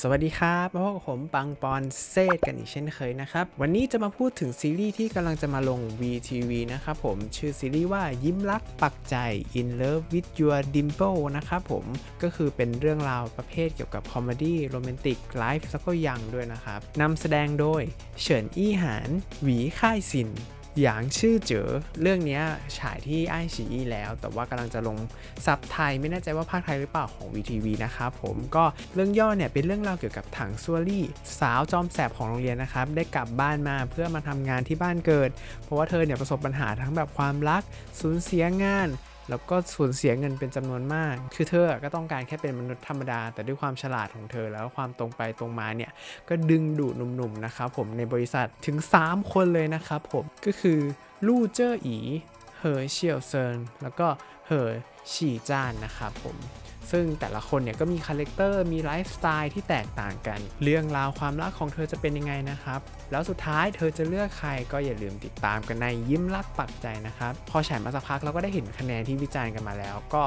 สวัสดีครับพบกับผมปังปอนเซตกันอีกเช่นเคยนะครับ วันนี้จะมาพูดถึงซีรีส์ที่กำลังจะมาลง VTV นะครับผมชื่อซีรีส์ว่ายิ้มรักปักใจ In Love with Your Dimple นะครับผมก็คือเป็นเรื่องราวประเภทเกี่ยวกับคอมเมดี้โรแมนติกไลฟ์แล้วก็ยังด้วยนะครับนำแสดงโดย เฉินอี้หาน หวีค่ายซิน หยางชื่อเจ๋อเรื่องนี้ฉายที่ไอชีอีแล้ว แต่ว่ากำลังจะลงซับไทยไม่แน่ใจว่าภาคไทยหรือเปล่าของ VTV นะครับผมก็เรื่องย่อเนี่ยเป็นเรื่องราวเกี่ยวกับถังซัวรี่สาวจอมแสบของโรงเรียนนะครับได้กลับบ้านมาเพื่อมาทำงานที่บ้านเกิด เพราะว่าเธอเนี่ยประสบปัญหาทั้งแบบความรักสูญเสียงาน แล้วก็สูญเสียเงินเป็นจำนวนมาก คือเธอก็ต้องการแค่เป็นมนุษย์ธรรมดา แต่ด้วยความฉลาดของเธอแล้วความตรงไปตรงมาเนี่ย ก็ดึงดูดหนุ่มๆนะครับผมในบริษัทถึง 3 คนเลยนะครับผมก็คือลู่เจ้ออี เหอเฉียวเซินแล้วก็เหอฉี่จ้านนะครับผม ซึ่งแต่ละคนเนี่ยก็มีคาแรคเตอร์มีไลฟ์สไตล์ที่แตกต่างกัน เรื่องราวความรักของเธอจะเป็นยังไงนะครับ แล้วสุดท้ายเธอจะเลือกใครก็อย่าลืมติดตามกันในยิ้มรักปักใจนะครับ พอฉายมาสักพักเราก็ได้เห็นคะแนนที่วิจารณ์กันมาแล้ว ก็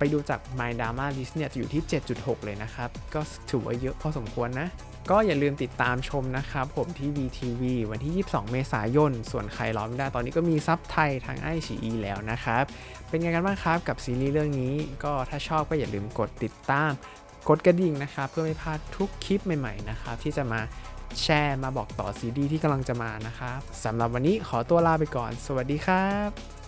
ไปดูจาก My Drama List เนี่ยจะอยู่ที่ 7.6 เลยนะครับ ก็ถือว่าเยอะพอสมควรนะ ก็อย่าลืมติดตามชมนะครับ ผมที่ VTV วันที่ 22 เมษายน ส่วนใครรอไม่ได้ตอนนี้ก็มีซับไทยทางไอชีแล้วนะครับ เป็นไงกันบ้างครับกับซีรีส์เรื่องนี้ ก็ถ้าชอบก็อย่าลืมกดติดตาม กดกระดิ่งนะครับ เพื่อไม่พลาดทุกคลิปใหม่ๆนะครับที่จะมาแชร์มาบอกต่อซีรีที่กำลังจะมานะครับสำหรับวันนี้ขอตัวลาไปก่อน สวัสดีครับ